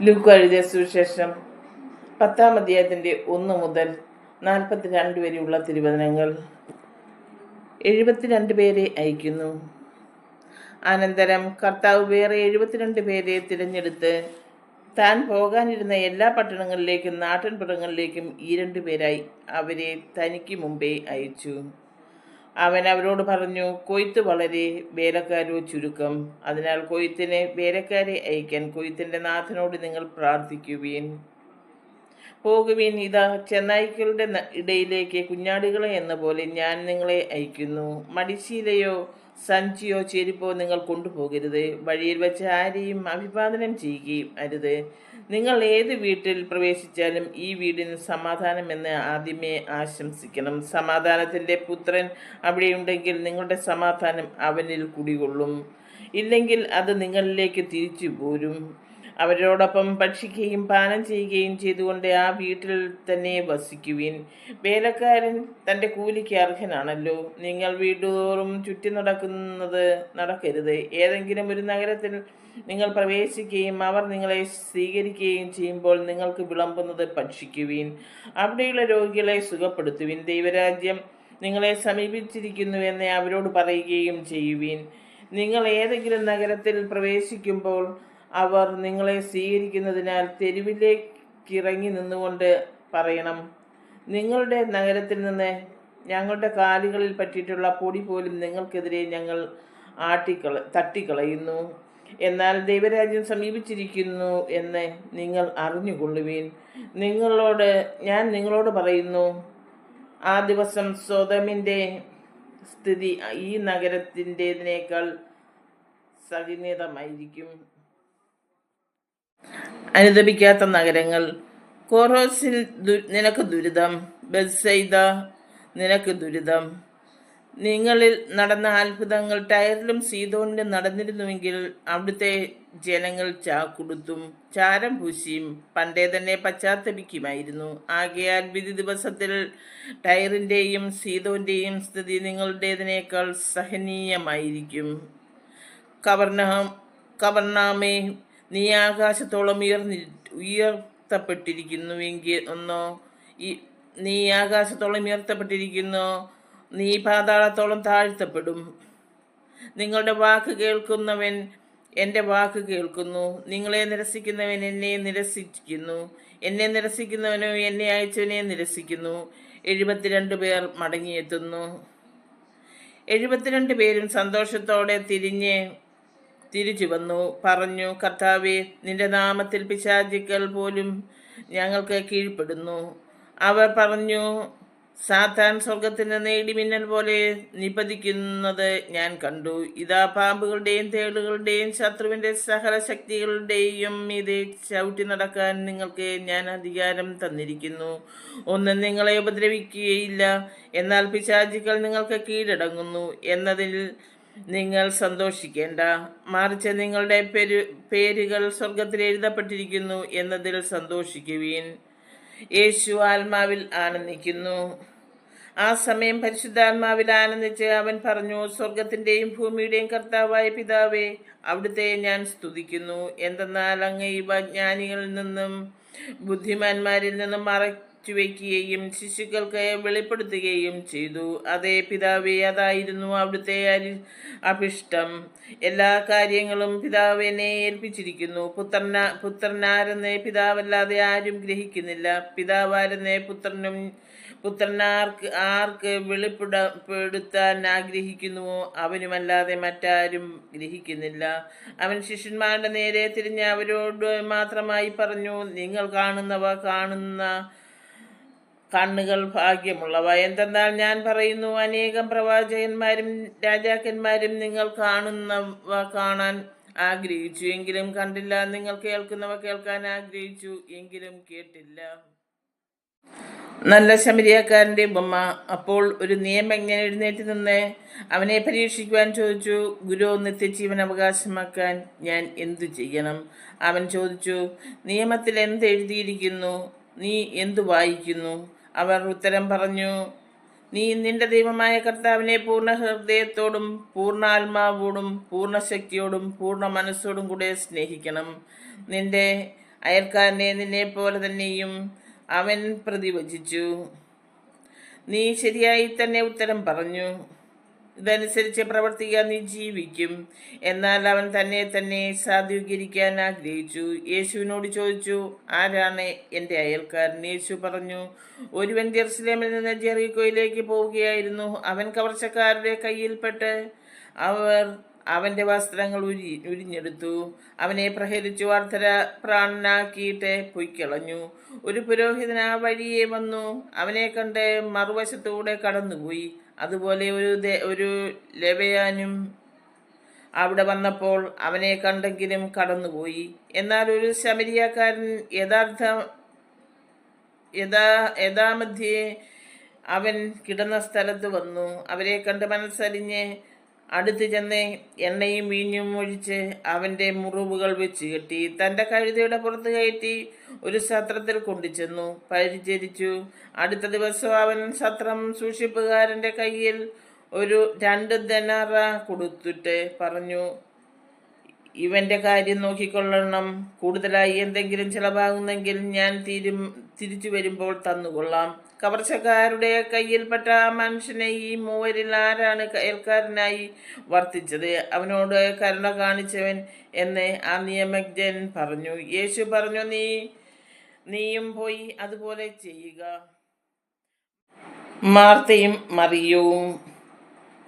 ലൂക്ക എഴുതിയ സുവിശേഷം. പത്താം അധ്യായത്തിന്റെ ഒന്ന് മുതൽ നാൽപ്പത്തിരണ്ട് വരെയുള്ള തിരുവചനങ്ങൾ. എഴുപത്തിരണ്ട് പേരെ അയക്കുന്നു. അനന്തരം കർത്താവ് വേറെ എഴുപത്തിരണ്ട് പേരെ തിരഞ്ഞെടുത്ത് താൻ പോകാനിരുന്ന എല്ലാ പട്ടണങ്ങളിലേക്കും നാട്ടിൻപുറങ്ങളിലേക്കും ഈ രണ്ടു പേരായി അവരെ തനിക്ക് മുമ്പേ അയച്ചു. അവൻ അവരോട് പറഞ്ഞു കൊയ്ത്ത് വളരെ വേലക്കാരോ ചുരുക്കം. അതിനാൽ കൊയ്ത്തിന് വേലക്കാരെ അയക്കാൻ കൊയ്ത്തിന്റെ നാഥനോട് നിങ്ങൾ പ്രാർത്ഥിക്കുവീൻ. പോകുവീൻ. ഇതാ ചെന്നായ്ക്കളുടെ ഇടയിലേക്ക് കുഞ്ഞാടികളെ എന്ന പോലെ ഞാൻ നിങ്ങളെ അയക്കുന്നു മടിശീലയോ സഞ്ചിയോ ചെരുപ്പോ നിങ്ങൾ കൊണ്ടുപോകരുത്. വഴിയിൽ വെച്ച് ആരെയും അഭിവാദനം ചെയ്യുകയും അരുത്. നിങ്ങൾ ഏത് വീട്ടിൽ പ്രവേശിച്ചാലും ഈ വീടിന് സമാധാനമെന്ന് ആദ്യമേ ആശംസിക്കണം. സമാധാനത്തിന്റെ പുത്രൻ അവിടെയുണ്ടെങ്കിൽ നിങ്ങളുടെ സമാധാനം അവനിൽ കുടികൊള്ളും. ഇല്ലെങ്കിൽ അത് നിങ്ങളിലേക്ക് തിരിച്ചു പോരും അവരോടൊപ്പം ഭക്ഷിക്കുകയും പാനം ചെയ്യുകയും ചെയ്തുകൊണ്ട് ആ വീട്ടിൽ തന്നെ വസിക്കുവിൻ. വേലക്കാരൻ തന്റെ കൂലിക്ക് അർഹനാണല്ലോ. നിങ്ങൾ വീടുതോറും ചുറ്റി നടക്കുന്നത് നടക്കരുത്. ഏതെങ്കിലും ഒരു നഗരത്തിൽ നിങ്ങൾ പ്രവേശിക്കുകയും അവർ നിങ്ങളെ സ്വീകരിക്കുകയും ചെയ്യുമ്പോൾ നിങ്ങൾക്ക് വിളമ്പുന്നത് ഭക്ഷിക്കുവിൻ. അവിടെയുള്ള രോഗികളെ സുഖപ്പെടുത്തുവിൻ. ദൈവരാജ്യം നിങ്ങളെ സമീപിച്ചിരിക്കുന്നുവെന്ന് അവരോട് പറയുകയും ചെയ്യുവിൻ. നിങ്ങൾ ഏതെങ്കിലും നഗരത്തിൽ പ്രവേശിക്കുമ്പോൾ അവർ നിങ്ങളെ സ്വീകരിക്കുന്നതിനാൽ തെരുവിലേക്കിറങ്ങി നിന്നുകൊണ്ട് പറയണം. നിങ്ങളുടെ നഗരത്തിൽ നിന്ന് ഞങ്ങളുടെ കാലുകളിൽ പറ്റിയിട്ടുള്ള പൊടി പോലും നിങ്ങൾക്കെതിരെ ഞങ്ങൾ ആട്ടിക്കള തട്ടിക്കളയുന്നു. എന്നാൽ ദൈവരാജ്യം സമീപിച്ചിരിക്കുന്നു എന്ന് നിങ്ങൾ അറിഞ്ഞുകൊള്ളുവീൻ. നിങ്ങളോട് ഞാൻ നിങ്ങളോട് പറയുന്നു ആ ദിവസം സ്വതമിന്റെ സ്ഥിതി ഈ നഗരത്തിന്റെതിനേക്കാൾ സഹിനിതമായിരിക്കും അനുദപിക്കാത്ത നഗരങ്ങൾ. കോറോസിൽ നിനക്ക് ദുരിതം. ബെസൈദ നിനക്ക് ദുരിതം. നിങ്ങളിൽ നടന്ന അത്ഭുതങ്ങൾ ടയറിലും സീതോണിലും നടന്നിരുന്നുവെങ്കിൽ അവിടുത്തെ ജനങ്ങൾ ചാ കൊടുത്തും ചാരം പൂശിയും പണ്ടേ തന്നെ പശ്ചാത്തപിക്കുമായിരുന്നു. ആകയാൽ വിധി ദിവസത്തിൽ ടയറിന്റെയും സീതോന്റെയും സ്ഥിതി നിങ്ങളുടേതിനേക്കാൾ സഹനീയമായിരിക്കും. കവർണഹം കവർണാമേ നീ ആകാശത്തോളം ഉയർന്നി ഉയർത്തപ്പെട്ടിരിക്കുന്നുവെങ്കിൽ ഒന്നോ ഈ നീ ആകാശത്തോളം ഉയർത്തപ്പെട്ടിരിക്കുന്നു നീ പാതാളത്തോളം താഴ്ത്തപ്പെടും. നിങ്ങളുടെ വാക്ക് കേൾക്കുന്നവൻ എന്റെ വാക്ക് കേൾക്കുന്നു. നിങ്ങളെ നിരസിക്കുന്നവൻ എന്നെ നിരസിക്കുന്നു. എന്നെ നിരസിക്കുന്നവനോ എന്നെ അയച്ചവനെ നിരസിക്കുന്നു. എഴുപത്തിരണ്ട് പേർ മടങ്ങിയെത്തുന്നു. എഴുപത്തിരണ്ട് പേരും സന്തോഷത്തോടെ തിരിഞ്ഞ് തിരിച്ചു വന്നു പറഞ്ഞു കർത്താവെ നിന്റെ നാമത്തിൽ പിശാചിക്കൽ പോലും ഞങ്ങൾക്ക് കീഴ്പ്പെടുന്നു. അവർ പറഞ്ഞു സാത്താൻ സ്വർഗത്തിന് നേടിമിന്നൽ പോലെ നിപതിക്കുന്നത് ഞാൻ കണ്ടു. ഇതാ പാമ്പുകളുടെയും തേളുകളുടെയും ശത്രുവിന്റെ സകല ശക്തികളുടെയും ഇത് ചവിട്ടി നടക്കാൻ നിങ്ങൾക്ക് ഞാൻ അധികാരം തന്നിരിക്കുന്നു. ഒന്നും നിങ്ങളെ ഉപദ്രവിക്കുകയില്ല. എന്നാൽ പിശാചികൾ നിങ്ങൾക്ക് കീഴടങ്ങുന്നു. എന്നതിൽ നിങ്ങൾ സന്തോഷിക്കേണ്ട. മറിച്ച് നിങ്ങളുടെ പേര് പേരുകൾ സ്വർഗത്തിൽ എഴുതപ്പെട്ടിരിക്കുന്നു എന്നതിൽ സന്തോഷിക്കുവീൻ. യേശു ആത്മാവിൽ ആനന്ദിക്കുന്നു. ആ സമയം പരിശുദ്ധാത്മാവിൽ ആനന്ദിച്ച് അവൻ പറഞ്ഞു സ്വർഗത്തിന്റെയും ഭൂമിയുടെയും കർത്താവായ പിതാവേ അവിടുത്തെ ഞാൻ സ്തുതിക്കുന്നു. എന്തെന്നാൽ അങ്ങ് ഈ ജ്ഞാനികളിൽ നിന്നും ബുദ്ധിമാന്മാരിൽ നിന്നും മറച്ചു വയ്ക്കുകയും ശിശുക്കൾക്ക് വെളിപ്പെടുത്തുകയും ചെയ്തു. അതേ പിതാവേ അതായിരുന്നു അവിടുത്തെ അരി അഭിഷ്ടം. എല്ലാ കാര്യങ്ങളും പിതാവിനെ ഏൽപ്പിച്ചിരിക്കുന്നു. പുത്രന പുത്രനാരെന്ന് പിതാവല്ലാതെ ആരും ഗ്രഹിക്കുന്നില്ല. പിതാവാരെന്ന് പുത്രനും പുത്രനാർക്ക് ആർക്ക് വെളിപ്പെടുത്താൻ ആഗ്രഹിക്കുന്നുവോ അവനുമല്ലാതെ മറ്റാരും ഗ്രഹിക്കുന്നില്ല. അവൻ ശിഷ്യന്മാരുടെ നേരെ തിരിഞ്ഞ് അവരോട് മാത്രമായി പറഞ്ഞു നിങ്ങൾ കാണുന്നവ കാണുന്ന കണ്ണുകൾ ഭാഗ്യമുള്ളവ. എന്തെന്നാൽ ഞാൻ പറയുന്നു അനേകം പ്രവാചകന്മാരും രാജാക്കന്മാരും നിങ്ങൾ കാണുന്നവ കാണാൻ ആഗ്രഹിച്ചു. എങ്കിലും കണ്ടില്ല നിങ്ങൾ കേൾക്കുന്നവ കേൾക്കാൻ ആഗ്രഹിച്ചു. എങ്കിലും കേട്ടില്ല. നല്ല ശമരിയാക്കാരന്റെ ഉമ്മ അപ്പോൾ ഒരു നിയമം എങ്ങനെ എഴുന്നേറ്റ് നിന്ന്? അവനെ പരീക്ഷിക്കുവാൻ ചോദിച്ചു ഗുരു നിത്യജീവൻ അവകാശമാക്കാൻ ഞാൻ എന്തു ചെയ്യണം? അവൻ ചോദിച്ചു നിയമത്തിൽ എന്ത് എഴുതിയിരിക്കുന്നു? നീ എന്തു വായിക്കുന്നു? അവർ ഉത്തരം പറഞ്ഞു നീ നിന്റെ ദൈവമായ കർത്താവിനെ പൂർണ ഹൃദയത്തോടും പൂർണ ആത്മാവോടും പൂർണ ശക്തിയോടും പൂർണ മനസ്സോടും കൂടെ സ്നേഹിക്കണം. നിന്റെ അയൽക്കാരനെ നിന്നെ പോലെ തന്നെയും അവൻ പ്രതിവചിച്ചു. നീ ശരിയായി തന്നെ ഉത്തരം പറഞ്ഞു. ഇതനുസരിച്ച് പ്രവർത്തിക്കാൻ നീ ജീവിക്കും. എന്നാൽ അവൻ തന്നെ തന്നെ സാധൂകരിക്കാൻ ആഗ്രഹിച്ചു. യേശുവിനോട് ചോദിച്ചു ആരാണ് എന്റെ അയൽക്കാരൻ? യേശു പറഞ്ഞു ഒരുവൻ ജെറുസലേമിൽ നിന്ന് ജെറിക്കോയിലേക്ക് പോവുകയായിരുന്നു. അവൻ കവർച്ചക്കാരുടെ കയ്യിൽപ്പെട്ട് അവർ അവന്റെ വസ്ത്രങ്ങൾ ഉരി ഉരിഞ്ഞെടുത്തു. അവനെ പ്രഹരിച്ചു അർദ്ധര പ്രാണനാക്കിയിട്ട് പൊയ്ക്കളഞ്ഞു. ഒരു പുരോഹിതൻ ആ വഴിയെ വന്നു. അവനെ കണ്ട് മറുവശത്തൂടെ കടന്നുപോയി. അതുപോലെ ഒരു ഒരു ലവയാനും അവിടെ വന്നപ്പോൾ അവനെ കണ്ടെങ്കിലും കടന്നുപോയി. എന്നാൽ ഒരു ശമരിയാക്കാരൻ യഥാർത്ഥ യഥാ യഥാമധ്യേ അവൻ കിടന്ന സ്ഥലത്ത് വന്നു. അവരെ കണ്ട് മനസ്സലിഞ്ഞ് അടുത്ത് ചെന്ന് എണ്ണയും വീഞ്ഞും ഒഴിച്ച് അവന്റെ മുറിവുകൾ വെച്ച് കെട്ടി തന്റെ കഴുതയുടെ പുറത്ത് കയറ്റി ഒരു സത്രത്തിൽ കൊണ്ടുചെന്നു. പരിചരിച്ചു. അടുത്ത ദിവസം അവൻ സത്രം സൂക്ഷിപ്പുകാരന്റെ കയ്യിൽ ഒരു രണ്ട് ദനാറ കൊടുത്തിട്ട് പറഞ്ഞു ഇവന്റെ കാര്യം നോക്കിക്കൊള്ളണം. കൂടുതലായി എന്തെങ്കിലും ചിലവാകുന്നെങ്കിൽ ഞാൻ തിരും തിരിച്ചു വരുമ്പോൾ തന്നുകൊള്ളാം. കവർച്ചക്കാരുടെ കയ്യിൽപ്പെട്ട മനുഷ്യനെ ഈ മൂവരിൽ ആരാണ് അയൽക്കാരനായി വർത്തിച്ചത്? അവനോട് കരുണ കാണിച്ചവൻ എന്ന് ആ നിയമജ്ഞൻ പറഞ്ഞു. യേശു പറഞ്ഞു നീ നീയും പോയി അതുപോലെ ചെയ്യുക. മാർത്തയും മറിയവും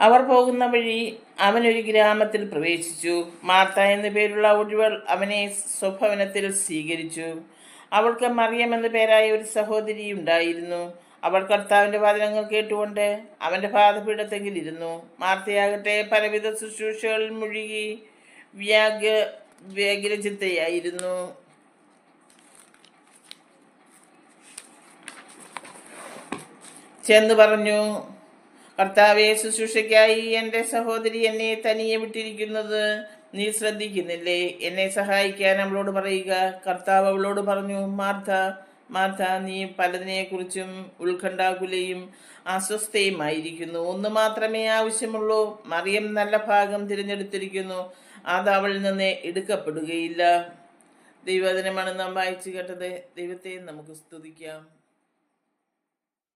അവർ പോകുന്ന വഴി അവൻ ഒരു ഗ്രാമത്തിൽ പ്രവേശിച്ചു. മാർത്ത എന്നു പേരുള്ള ഒരുവൾ അവനെ സ്വഭവനത്തിൽ സ്വീകരിച്ചു. അവൾക്ക് മറിയം എന്നു പേരായ ഒരു സഹോദരി ഉണ്ടായിരുന്നു അവൾ കർത്താവിന്റെ വചനങ്ങൾ കേട്ടുകൊണ്ട് അവന്റെ പാദപീഠത്തെങ്കിൽ ഇരുന്നു. മാർത്തയാകട്ടെ പലവിധ ശുശ്രൂഷകളിൽ മുഴുകി വ്യാഗ വ്യഗ്രചിത്തയായിരുന്നു ചെന്ന് പറഞ്ഞു കർത്താവെ ശുശ്രൂഷയ്ക്കായി എന്റെ സഹോദരി എന്നെ തനിയെ വിട്ടിരിക്കുന്നത് നീ ശ്രദ്ധിക്കുന്നില്ലേ? എന്നെ സഹായിക്കാൻ അവളോട് പറയുക. കർത്താവ് അവളോട് പറഞ്ഞു മാർത്ത മാർത്ത നീ പലതിനെക്കുറിച്ചും ഉത്കണ്ഠാകുലയും അസ്വസ്ഥയുമായിരിക്കുന്നു. ഒന്ന് മാത്രമേ ആവശ്യമുള്ളൂ. മറിയം നല്ല ഭാഗം തിരഞ്ഞെടുത്തിരിക്കുന്നു. അത് അവളിൽ നിന്ന് എടുക്കപ്പെടുകയില്ല. ദൈവദിനമാണ് നാം വായിച്ചു കേട്ടത്. ദൈവത്തെ നമുക്ക് സ്തുതിക്കാം.